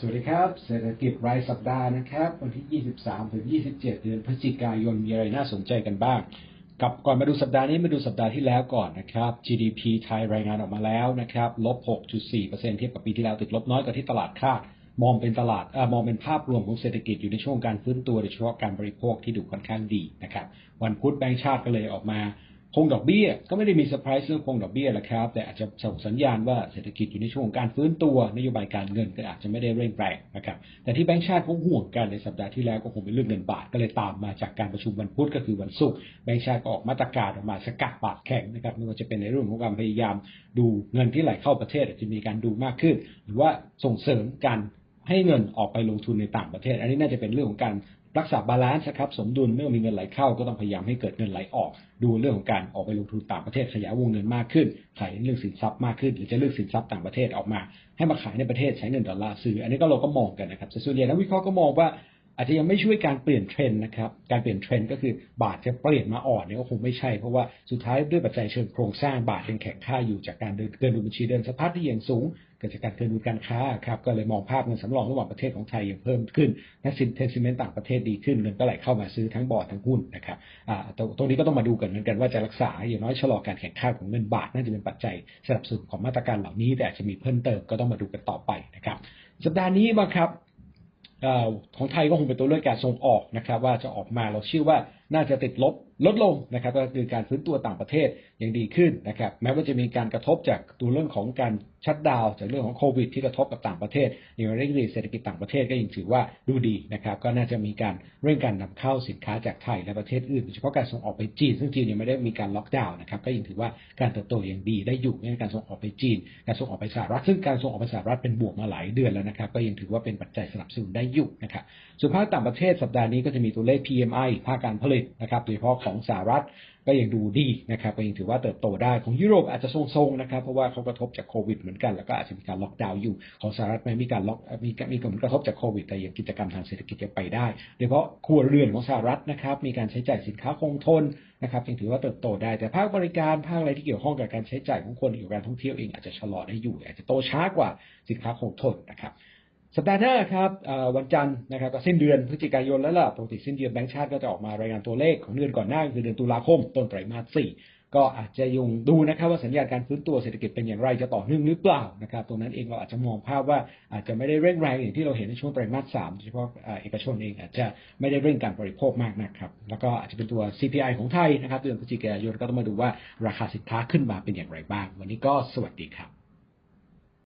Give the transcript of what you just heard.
สวัสดีครับเศรษฐกิจรายสัปดาห์นะครับ วันที่ 23 ถึง 27 เดือนพฤศจิกายนมีอะไรน่าสนใจกันบ้าง กับก่อนมาดูสัปดาห์นี้มาดูสัปดาห์ที่แล้วก่อนนะครับ GDP ไทยรายงานออกมาแล้วนะครับลบ 6.4%เทียบกับปีที่แล้วติดลบน้อยกว่าที่ตลาดคาดมองเป็นตลาดอมองเป็นภาพรวมของเศรษฐกิจอยู่ในช่วงการฟื้นตัวโดยเฉพาะการบริโภคที่ดูค่อนข้างดีนะครับ วันพุธแบงก์ชาติก็เลยออกมา คงดอกเบี้ย ก็ไม่ได้มีเซอร์ไพรส์เรื่องคงดอกเบี้ยแหละครับ แต่อาจจะส่งสัญญาณว่าเศรษฐกิจอยู่ในช่วงการฟื้นตัวนโยบายการเงินก็อาจจะไม่ได้เร่งแรงนะครับแต่ที่แบงก์ชาติเขาห่วงกันในสัปดาห์ที่แล้วก็คงเป็นเรื่องเงินบาทก็เลยตามมาจากการประชุมวันพุธก็คือวันศุกร์แบงก์ชาติก็ออกมาตรการออกมาสกัดบาทแข็งนะครับไม่ว่าจะเป็นในเรื่องของการพยายามดูเงินที่ไหลเข้าประเทศอาจจะมีการดูมากขึ้น หรือว่าส่งเสริมการให้เงินออกไปลงทุนในต่างประเทศ อันนี้น่าจะเป็นเรื่องของการ รักษาบาลานซ์นะครับสมดุลเมื่อมีเงินไหลเข้าก็ต้องพยายามให้เกิดเงินไหลออก ดูเรื่องของการออกไปลงทุนต่างประเทศขยายวงเงินมากขึ้นขายเรื่องสินทรัพย์มากขึ้น หรือจะเลือกสินทรัพย์ต่างประเทศออกมา ให้มาขายในประเทศใช้เงินดอลลาร์ซื้อ อันนี้ก็เราก็มองกันนะครับส่วนใหญ่นักวิเคราะห์ก็มองว่า อาจจะยังไม่ช่วยการเปลี่ยนเทรนด์นะครับ การเปลี่ยนเทรนด์ก็คือบาทจะเปลี่ยนมาอ่อนเนี่ยก็คงไม่ใช่ เพราะว่าสุดท้ายด้วยปัจจัยเชิงโครงสร้างบาทยังแข็งค่าอยู่จากการเดินเกินดุลบัญชีเดินสะพัดที่ยังสูงเกิดจากการเกินดุลการค้าครับก็เลยมองภาพเงินสำรองระหว่างประเทศของไทยยังเพิ่มขึ้นและสินเทนซิเมนต์ต่างประเทศดีขึ้นเงินก็ไหลเข้ามาซื้อทั้งบอร์ดทั้งหุ้นนะครับอ่าตรงตรงนี้ก็ต้องมาดูกันเหมือนกันว่าจะรักษาอย่างน้อยชะลอการแข่งข้าของเงินบาทน่าจะเป็นปัจจัยสนับสนุนของมาตรการเหล่านี้ แต่อาจจะมีเพิ่มเติมก็ต้องมาดูกันต่อไปนะครับสัปดาห์นี้มาครับ ของไทยก็คงเป็นตัวเลือกการส่งออกนะครับ ว่าจะออกมาเราเชื่อว่าน่าจะติดลบ ลดลงนะครับก็คือการฟื้นตัวต่างประเทศยังดีขึ้นนะครับแม้ว่าจะมีการกระทบจากตัวเรื่องของการชัดดาวจากเรื่องของโควิด ที่กระทบกับต่างประเทศอย่างเร่งรีเศรษฐกิจต่างประเทศก็ยังถือว่าดูดีนะครับก็น่าจะมีการเร่งการนำเข้าสินค้าจากไทยและประเทศอื่นโดยเฉพาะการส่งออกไปจีน ซึ่งจีนยังไม่ได้มีการล็อกดาวน์นะครับก็ยังถือว่าการเติบโตยังดีได้อยู่ในการส่งออกไปจีน การส่งออกไปสหรัฐซึ่งการส่งออกไปสหรัฐเป็นบวกมาหลายเดือนแล้วนะครับก็ยังถือว่าเป็นปัจจัยสนับสนุนได้อยู่นะครับส่วนภาคต่างประเทศสัปดาห์นี้ก็จะมีตัวเลข PMI ภาคการผลิตนะครับโดยเฉพาะของสหรัฐก็ยังดูดีนะครับก็ยังถือว่าเติบโตได้ของยุโรปอาจจะทรงๆนะครับเพราะว่าเขากระทบจากโควิดเหมือนกันแล้วก็อาจจะมีการล็อกดาวน์อยู่ของสหรัฐไม่มีการล็อกมีมีผลกระทบจากโควิด แต่ยังกิจกรรมทางเศรษฐกิจยังไปได้โดยเฉพาะครัวเรือนของสหรัฐนะครับมีการใช้จ่ายสินค้าคงทนนะครับยังถือว่าเติบโตได้ แต่ภาคบริการภาคอะไรที่เกี่ยวข้องกับการใช้จ่ายของคนเกี่ยวกับการท่องเที่ยวเองอาจจะชะลอได้อยู่ อาจจะโตช้ากว่าสินค้าคงทนนะครับ สัปดาห์หน้าครับวันจันทร์นะครับก็สิ้นเดือนพฤศจิกายนแล้วล่ะปกติสิ้นเดือนแบงก์ชาติก็จะออกมารายงานตัวเลขของเดือนก่อนหน้าคือเดือนตุลาคมต้นไตรมาสสี่ก็อาจจะยุงดูนะครับว่าสัญญาณการฟื้นตัวเศรษฐกิจเป็นอย่างไรจะต่อเนื่องหรือเปล่านะครับตรงนั้นเองเราอาจจะมองภาพว่าอาจจะไม่ได้เร่งแรงอย่างที่เราเห็นในช่วงไตรมาสสามโดยเฉพาะเอกชนเองอาจจะไม่ได้เร่งการบริโภคมากนะครับแล้วก็อาจจะเป็นตัว CPI ของไทยนะครับเดือนพฤศจิกายนก็ต้องมาดูว่าราคาสินค้าขึ้นมาเป็นอย่างไรบ้าง วันนี้ก็สวัสดีครับ